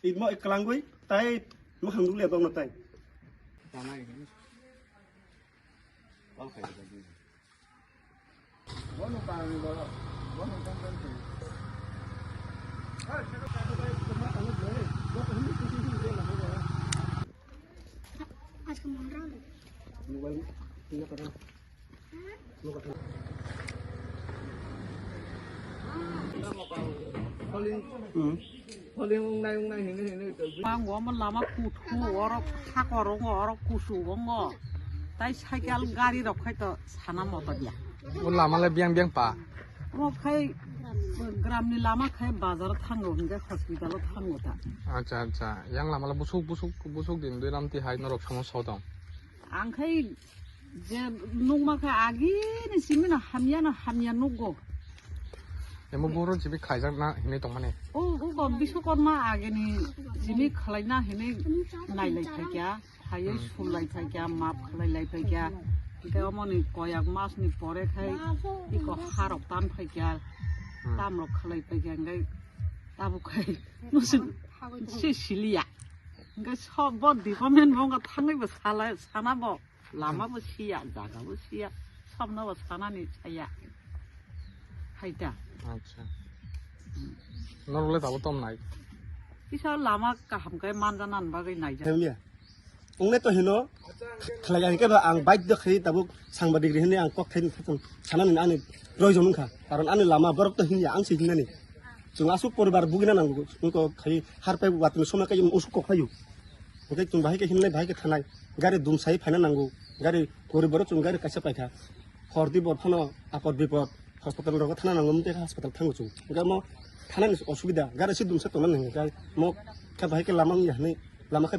Tin mọi kelang gue, tay lu hang dulu lihat bang tay. Sama 我们那么苦土，我了他搞了我，了苦树我我，但是还给俺家里了快到差那么多年。我那么来变变吧。我开 গ্রামনি Lama খাই বাজারে থাঙ্গো নিজে হসপিটালে থাঙ্গো তা। আচ্ছা আচ্ছা। ইয়াং লামালা বুসুক বুসুক বুসুক দিন দুই রামতি হাই নরক সমস্যা হতাম। আং খাই যে নুকমা খাই আগে নিসিমি না হামিয়া না হামিয়া নুকগো Boro jibi khaijak na hini tong mane. ও গম বিশ্বকর্মা আগেনি যিনি খালাইনা হেনে নাইলাই থাকিয়া হাইয়ে সুলাই থাকিয়া মাপ খালাইলাই থাকিয়া ইকা মনি কয়াক মাসনি পরে খাই ইকো হারক টান ফাইকিয়া তামরক খালাই ফাইকিয়া ngay তাবো খাই নসিন সে সিলিয়া ngay সব বদি কমেন বঙ্গ সালাই সানাবো লামাবো সিয়া জাগাবো সিয়া সবনাবো সানানি ছায়া হাইটা Acha. Norok le tabo tom nai. isa lama kaham kai manjanan bagai naija theo nhỉ ông này tôi hiểu nó thay anh cái đó anh bike được khi tabu sang badi gini anh kok thay thay sana nih anh rồi giống khá karena anh lama baru tuh ini anh sih ini cuma asup poribar bugina nang engko khai har pe wat mi soma kai usuk kok hayu oke tung bahai ke hinle bahai ke thanai gari dum sai faina nangu gari gori baro tung gari kaisa paikha খরদি বরফানো আপদ বিপদ hospital রোগ থানা নাঙ্গম তে হাসপাতাল থাঙ্গো